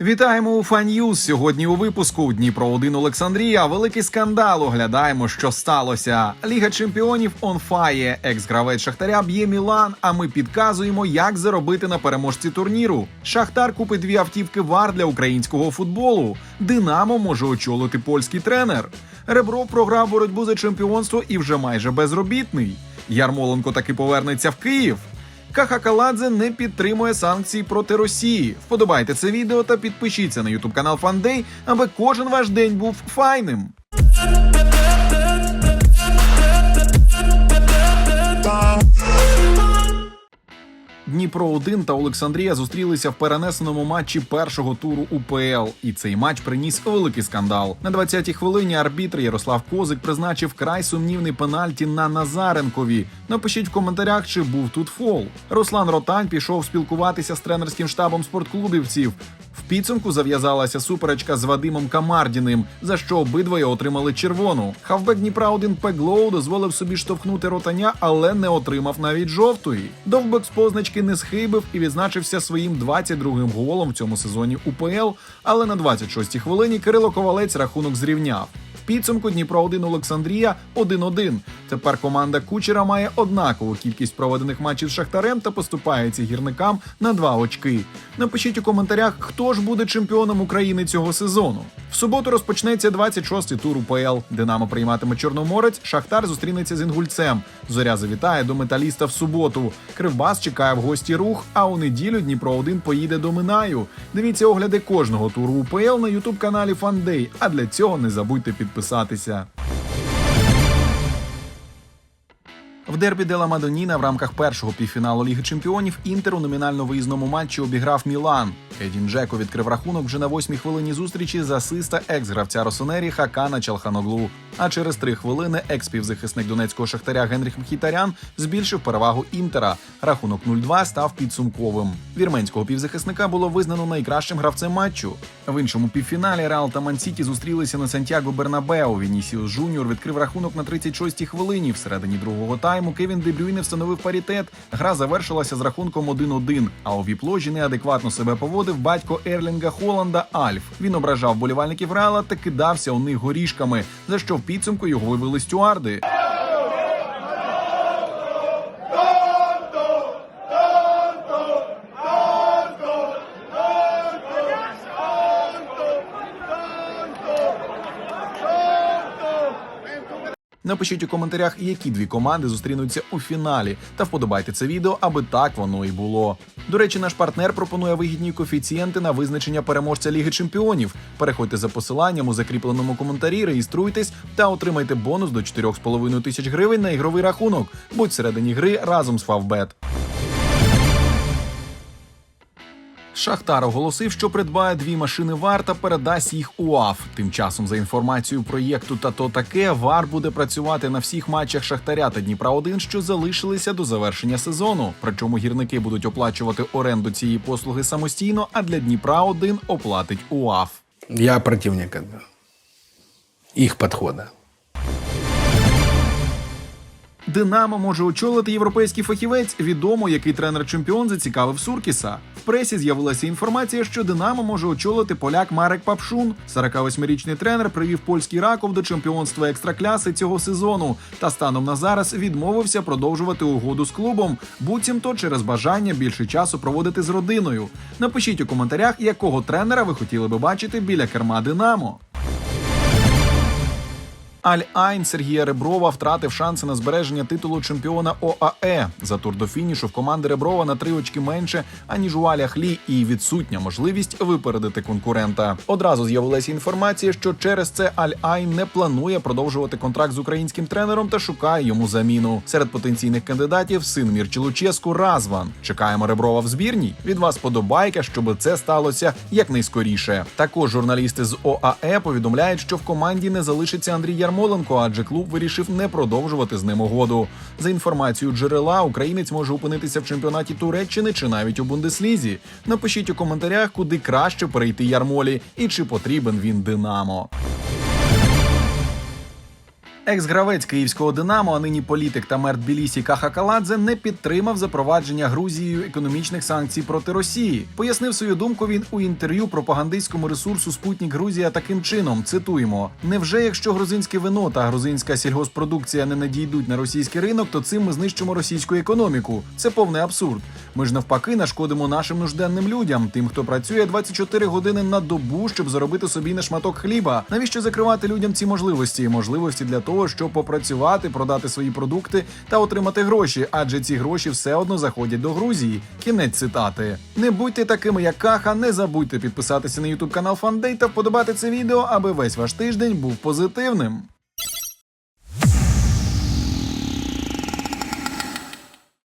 Вітаємо у Фан'юз. Сьогодні у випуску Дніпро 1 Олександрія. Великий скандал. Оглядаємо, що сталося. Ліга чемпіонів fire. Екс-гравець Шахтаря б'є Мілан. А ми підказуємо, як заробити на переможці турніру. Шахтар купить дві автівки вар для українського футболу. Динамо може очолити польський тренер. Ребров програв боротьбу за чемпіонство і вже майже безробітний. Ярмоленко таки повернеться в Київ. Кахакаладзе не підтримує санкції проти Росії. Вподобайте це відео та підпишіться на ютуб канал Фандей, аби кожен ваш день був файним. Дніпро 1 та Олександрія зустрілися в перенесеному матчі першого туру УПЛ, і цей матч приніс великий скандал. На 20-й хвилині арбітр Ярослав Козик призначив край сумнівний пенальті на Назаренкові. Напишіть в коментарях, чи був тут фол. Руслан Ротань пішов спілкуватися з тренерським штабом спортклубівців. В підсумку зав'язалася суперечка з Вадимом Камардіним, за що обидвоє отримали червону. Хавбек Дніпра 1 Пеглоу дозволив собі штовхнути ротання, але не отримав навіть жовтої. Довбек з позначки не схибив і відзначився своїм 22-м голом в цьому сезоні УПЛ. Але на 26-й хвилині Кирило Ковалець рахунок зрівняв. Підсумку Дніпро 1 Олександрія 1-1. Тепер команда Кучера має однакову кількість проведених матчів з Шахтарем та поступається гірникам на два очки. Напишіть у коментарях, хто ж буде чемпіоном України цього сезону. В суботу розпочнеться 26-й тур УПЛ. Динамо прийматиме Чорноморець. Шахтар зустрінеться з Інгульцем. Зоря завітає до металіста в суботу. Кривбас чекає в гості рух. А у неділю Дніпро 1 поїде до Минаю. Дивіться огляди кожного туру УПЛ на ютуб каналі Фандей. А для цього не забудьте підписатися підписатися. Дербі Дела Мадоніна в рамках першого півфіналу Ліги Чемпіонів Інтер у номінально виїзному матчі обіграв Мілан. Едін Джеко відкрив рахунок вже на восьмій хвилині зустрічі з асиста екс-гравця Росонері Хакана Чалханоглу. А через три хвилини екс-півзахисник донецького шахтаря Генріх Мхітарян збільшив перевагу Інтера. Рахунок 0-2 став підсумковим. Вірменського півзахисника було визнано найкращим гравцем матчу. В іншому півфіналі Реал та Мансіті зустрілися на Сантьяго Бернабео. Вінісіус Жуніор відкрив рахунок на 36-й хвилині. Всередині другого тайму Кевін Дебрюйне встановив паритет. Гра завершилася з рахунком 1-1. А у віп-ложі неадекватно себе поводив батько Ерлінга Холланда Альф. Він ображав болівальників Реала та кидався у них горішками, за що в підсумку його вивели стюарди. Напишіть у коментарях, які дві команди зустрінуться у фіналі, та вподобайте це відео, аби так воно і було. До речі, наш партнер пропонує вигідні коефіцієнти на визначення переможця Ліги Чемпіонів. Переходьте за посиланням у закріпленому коментарі, реєструйтесь та отримайте бонус до 4,5 тисяч гривень на ігровий рахунок. Будь всередині гри разом з Фавбет. Шахтар оголосив, що придбає дві машини ВАР та передасть їх УАФ. Тим часом, за інформацією проєкту та то таке, ВАР буде працювати на всіх матчах Шахтаря та Дніпра 1 що залишилися до завершення сезону. Причому гірники будуть оплачувати оренду цієї послуги самостійно, а для Дніпра 1 оплатить УАФ. Я противник их подхода. Динамо може очолити європейський фахівець. Відомо, який тренер-чемпіон зацікавив Суркіса. В пресі з'явилася інформація, що Динамо може очолити поляк Марек Папшун. 48-річний тренер привів польський раков до чемпіонства екстракляси цього сезону. Та станом на зараз відмовився продовжувати угоду з клубом, буцімто через бажання більше часу проводити з родиною. Напишіть у коментарях, якого тренера ви хотіли би бачити біля керма Динамо. Аль-Айн Сергія Реброва втратив шанси на збереження титулу чемпіона ОАЕ. За тур до фінішу в команди Реброва на три очки менше, аніж у Аля Хлі, і відсутня можливість випередити конкурента. Одразу з'явилася інформація, що через це Аль-Айн не планує продовжувати контракт з українським тренером та шукає йому заміну. Серед потенційних кандидатів син Мірчі Луческу Разван. Чекаємо Реброва в збірній. Від вас подобайка, щоб це сталося якнайскоріше. Також журналісти з ОАЕ повідомляють, що в команді не залишиться Андрій Ярмоленко, адже клуб вирішив не продовжувати з ним угоду. За інформацією джерела, українець може опинитися в чемпіонаті Туреччини чи навіть у Бундеслізі. Напишіть у коментарях, куди краще перейти Ярмолі і чи потрібен він Динамо. Екс-гравець київського Динамо, а нині політик та мер Тбілісі Каха Каладзе не підтримав запровадження Грузією економічних санкцій проти Росії. Пояснив свою думку він у інтерв'ю пропагандистському ресурсу Спутник Грузія таким чином. Цитуємо: невже якщо грузинське вино та грузинська сільгоспродукція не надійдуть на російський ринок, то цим ми знищимо російську економіку. Це повний абсурд. Ми ж навпаки нашкодимо нашим нужденним людям, тим, хто працює 24 години на добу, щоб заробити собі на шматок хліба. Навіщо закривати людям ці можливості? Можливості для того, щоб попрацювати, продати свої продукти та отримати гроші, адже ці гроші все одно заходять до Грузії. Кінець цитати. Не будьте такими, як Каха. Не забудьте підписатися на ютуб канал Фандей та вподобати це відео, аби весь ваш тиждень був позитивним.